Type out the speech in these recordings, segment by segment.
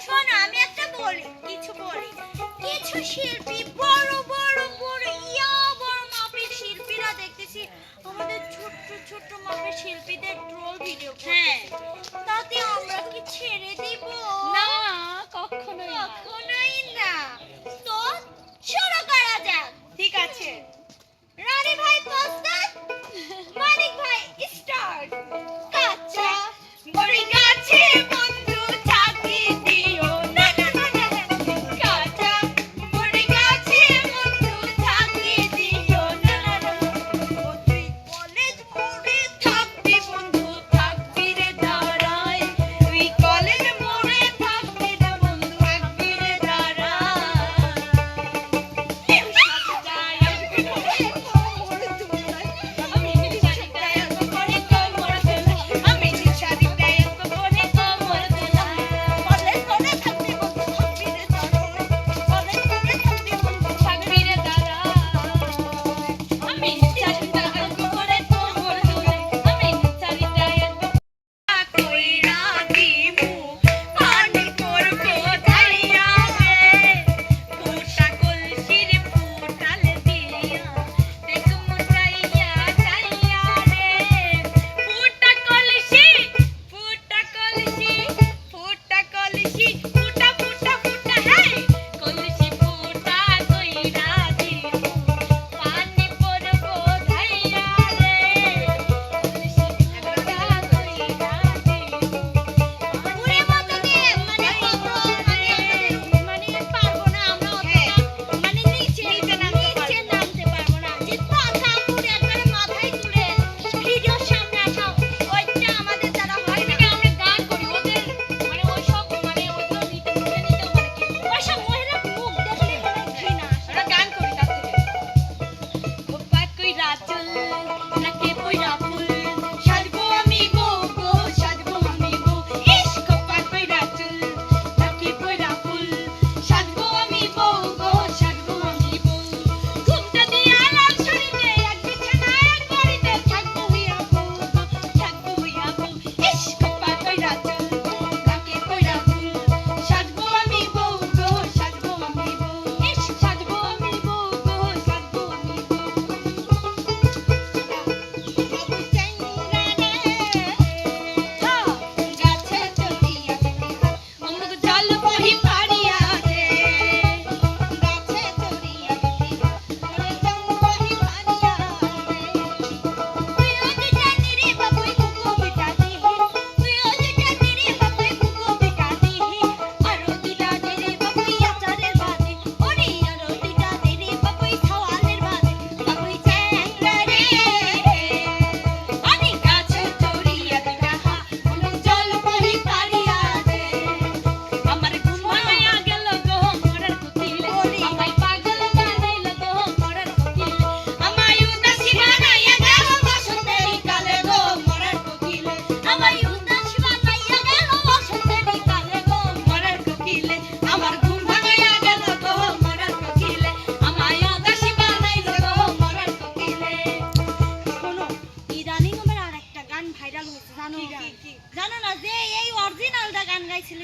শোনো আমি একটা বলি কিছু বলি। কিছু শিল্পী বড় বড় বড় ইয়া বড় মাপের শিল্পীরা দেখতেছি আমাদের ছোট্ট ছোট্ট মাপের শিল্পীদের ট্রোল ভিডিও হ্যাঁ। তাতে আমরা কি ছেড়ে দিব? না কখনোই কখনোই না। তো শুরু করা যাক। ঠিক আছে।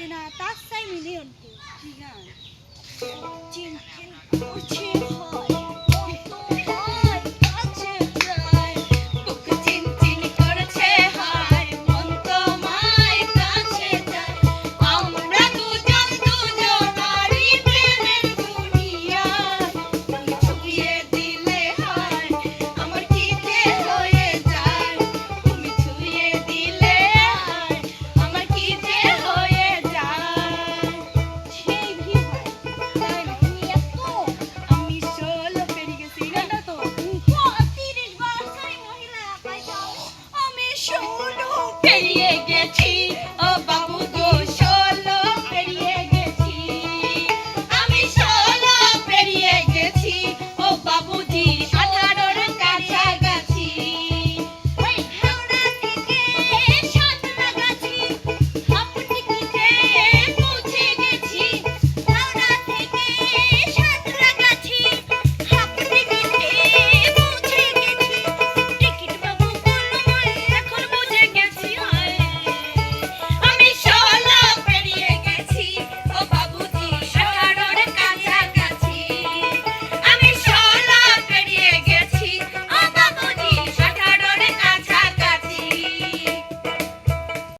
না তার চাই মিলিয়ন চিন্তা করছে